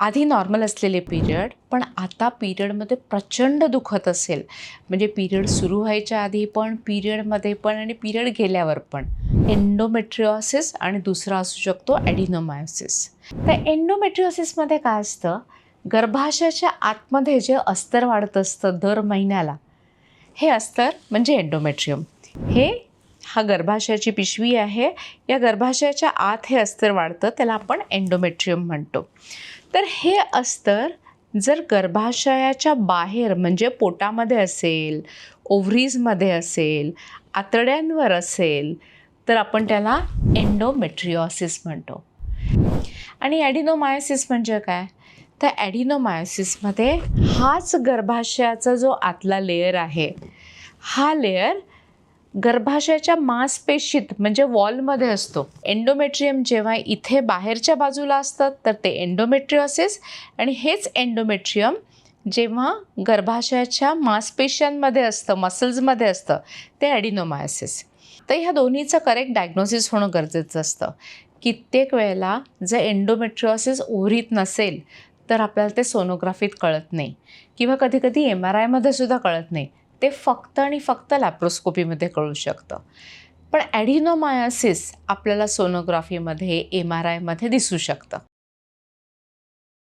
आधी नॉर्मल असलेले पिरियड पण आता पिरियडमध्ये प्रचंड दुखत असेल. म्हणजे पिरियड सुरू व्हायच्या आधी पण पिरियडमध्ये पण आणि पिरियड गेल्यावर पण. एन्डोमेट्रिओसिस आणि दुसरा असू शकतो ॲडिनोमायोसिस तर एन्डोमेट्रिओसिसमध्ये काय असतं? गर्भाशयाच्या आतमध्ये जे अस्तर वाढत असतं दर महिन्याला हे अस्तर म्हणजे एन्डोमेट्रियम हे हा गर्भाशयाची पिशवी आहे. या गर्भाशयाच्या आत हे अस्तर वाढतं त्याला आपण एन्डोमेट्रियम म्हणतो. तर हे अस्तर जर गर्भाशयाच्या बाहेर म्हणजे पोटामध्ये असेल ओव्हरीजमध्ये असेल आतड्यांवर असेल तर आपण त्याला एन्डोमेट्रिओसिस म्हणतो. आणि ॲडिनोमायोसिस म्हणजे काय? तर ॲडिनोमायोसिसमध्ये हाच गर्भाशयाचा जो आतला लेयर आहे हा लेयर गर्भाशयाच्या मांसपेशीत म्हणजे वॉलमध्ये असतो. एन्डोमेट्रियम जेव्हा इथे बाहेरच्या बाजूला असतात तर ते एन्डोमेट्रिओसिस आणि हेच एन्डोमेट्रियम जेव्हा गर्भाशयाच्या मांसपेशांमध्ये असतं मसल्समध्ये असतं ते ॲडिनोमायसिस तर ह्या दोन्हीचं करेक्ट डायग्नोसिस होणं गरजेचं असतं. कित्येक वेळेला जर एन्डोमेट्रिओसिस ओहरीत नसेल तर आपल्याला ते सोनोग्राफीत कळत नाही. किंवा कधीकधी एम आर आयमध्ये सुद्धा कळत नाही. ते फक्त आणि फक्त लॅप्रोस्कोपीमध्ये कळू शकतं. पण ॲडिनोमायासिस आपल्याला सोनोग्राफीमध्ये एम आर आयमध्ये दिसू शकतं.